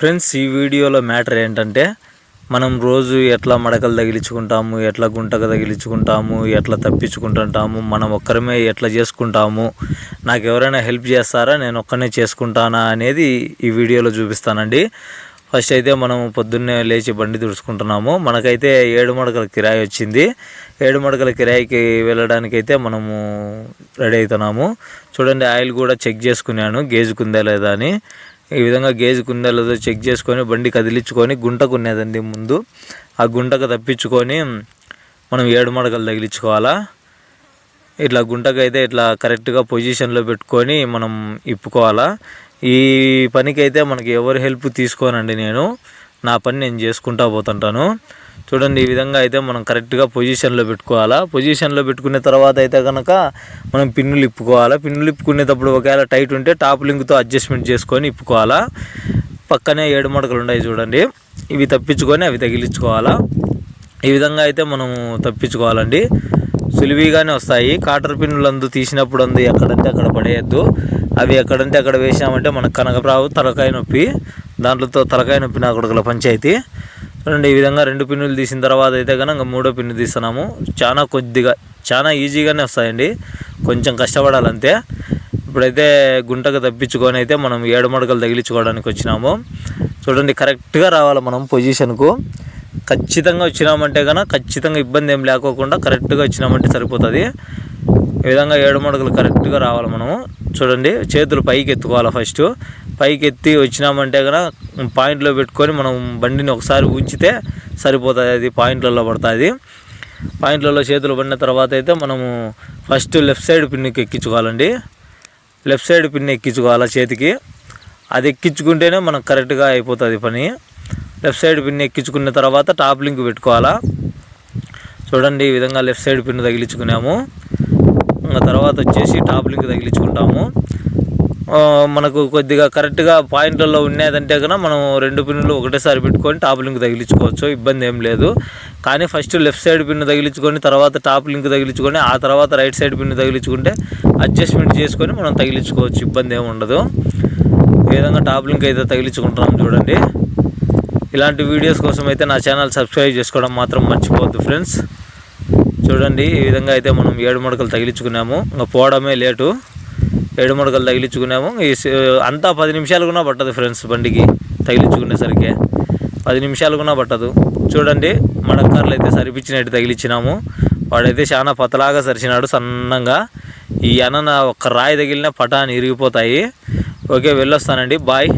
Friends ఈ వీడియోలో matter ఏంటంటే మనం రోజు ఎట్లా మడకలు తగిలించుకుంటాము ఎట్లా గుంటకు తగిలించుకుంటాము ఎట్లా తప్పించుకుంటుంటాము మనం ఒక్కరమే ఎట్లా చేసుకుంటాము నాకు ఎవరైనా హెల్ప్ చేస్తారా నేను ఒక్కనే చేసుకుంటానా అనేది ఈ వీడియోలో చూపిస్తానండి. ఫస్ట్ అయితే మనం పొద్దున్నే లేచి బండి తుడుచుకుంటున్నాము. మనకైతే ఏడు మడకల కిరాయి వచ్చింది. ఏడు మడకల కిరాయికి వెళ్ళడానికి అయితే మనము రెడీ అవుతున్నాము. చూడండి ఆయిల్ కూడా చెక్ చేసుకున్నాను గేజుకుందా లేదా అని. ఈ విధంగా గేజ్ కుందా లేదో చెక్ చేసుకొని బండి కదిలించుకొని గుంటకు ఉన్నదండి ముందు. ఆ గుంటకు తప్పించుకొని మనం ఏడు మడకలు తగిలించుకోవాలా? ఇట్లా గుంటకైతే ఇట్లా కరెక్ట్గా పొజిషన్లో పెట్టుకొని మనం ఇప్పుకోవాలా? ఈ పనికైతే మనకి ఎవరు హెల్ప్ తీసుకోనండి నేను. నా పని నేను చేసుకుంటా పోతుంటాను. చూడండి ఈ విధంగా అయితే మనం కరెక్ట్గా పొజిషన్లో పెట్టుకోవాలా? పొజిషన్లో పెట్టుకున్న తర్వాత అయితే కనుక మనం పిన్నులు ఇప్పుకోవాలా? పిన్నులు ఇప్పుకునేటప్పుడు ఒకవేళ టైట్ ఉంటే టాప్ లింక్తో అడ్జస్ట్మెంట్ చేసుకొని ఇప్పుకోవాలా? పక్కనే ఏడు మడకలు ఉన్నాయి చూడండి. ఇవి తప్పించుకొని అవి తగిలించుకోవాలా? ఈ విధంగా అయితే మనము తప్పించుకోవాలండి. సులువిగానే వస్తాయి. కాటర్ పిన్నులు అందు తీసినప్పుడు అందు ఎక్కడంటే అక్కడ పడేయద్దు. అవి ఎక్కడంటే అక్కడ వేసామంటే మనకు కనకప్రావు తలకాయ నొప్పి దాంట్లో తలకాయ నొప్పి నా కొడుకుల పంచాయతీ. చూడండి ఈ విధంగా రెండు పిన్నులు తీసిన తర్వాత అయితే కనుక మూడో పిన్ను తీస్తున్నాము. చాలా కొద్దిగా చాలా ఈజీగానే వస్తాయండి. కొంచెం కష్టపడాలంతే. ఇప్పుడైతే గుంటకు తప్పించుకొని అయితే మనం ఏడు మడకలు తగిలించుకోవడానికి వచ్చినాము. చూడండి కరెక్ట్గా రావాలి మనం పొజిషన్కు. ఖచ్చితంగా వచ్చినామంటే కనుక ఖచ్చితంగా ఇబ్బంది ఏం లేకోకుండా కరెక్ట్గా వచ్చినామంటే సరిపోతుంది. ఈ విధంగా ఏడు మడకలు కరెక్ట్గా రావాలి మనము. చూడండి చేతులు పైకి ఎత్తుకోవాలి ఫస్ట్. పైకి ఎత్తి వచ్చినామంటే కనుక పాయింట్లో పెట్టుకొని మనం బండిని ఒకసారి ఉంచితే సరిపోతుంది అది పాయింట్లలో పడుతుంది. పాయింట్లలో చేతులు పడిన తర్వాత అయితే మనము ఫస్ట్ లెఫ్ట్ సైడ్ పిన్నికి ఎక్కించుకోవాలండి. లెఫ్ట్ సైడ్ పిన్ ఎక్కించుకోవాలి చేతికి. అది ఎక్కించుకుంటేనే మనకు కరెక్ట్గా అయిపోతుంది పని. లెఫ్ట్ సైడ్ పిన్ ఎక్కించుకున్న తర్వాత టాప్ లింక్ పెట్టుకోవాలా. చూడండి ఈ విధంగా లెఫ్ట్ సైడ్ పిన్ తగిలించుకున్నాము. ఇంకా తర్వాత వచ్చేసి టాప్ లింక్ తగిలించుకుంటాము. మనకు కొద్దిగా కరెక్ట్గా పాయింట్లలో ఉన్నదంటే కనుక మనం రెండు పిన్నులు ఒకటేసారి పెట్టుకొని టాప్ లింక్ తగిలించుకోవచ్చు ఇబ్బంది ఏం లేదు. కానీ ఫస్ట్ లెఫ్ట్ సైడ్ పిన్ను తగిలించుకొని తర్వాత టాప్ లింక్ తగిలించుకొని ఆ తర్వాత రైట్ సైడ్ పిన్ను తగిలించుకుంటే అడ్జస్ట్మెంట్ చేసుకొని మనం తగిలించుకోవచ్చు ఇబ్బంది ఏమి ఉండదు. ఈ విధంగా టాప్ లింక్ అయితే తగిలించుకుంటున్నాం చూడండి. ఇలాంటి వీడియోస్ కోసం అయితే నా ఛానల్ సబ్స్క్రైబ్ చేసుకోవడం మాత్రం మర్చిపోవద్దు ఫ్రెండ్స్. చూడండి ఈ విధంగా అయితే మనం ఏడు మడకలు తగిలించుకున్నాము. ఇంకా పోవడమే లేటు. ఏడు మడకలు తగిలించుకున్నాము ఈ అంతా పది నిమిషాలు కూడా పట్టదు ఫ్రెండ్స్ బండికి తగిలించుకునేసరికి. పది నిమిషాలు కూడా పట్టదు. చూడండి మడక్కర్లు అయితే సరిపించినట్టు తగిలించినాము వాడైతే చాలా పతలాగా సరిచినాడు సన్నంగా. ఈ అన్న ఒక్క రాయి తగిలిన పటాన్ని ఇరిగిపోతాయి. ఓకే వెళ్ళొస్తానండి. బాయ్.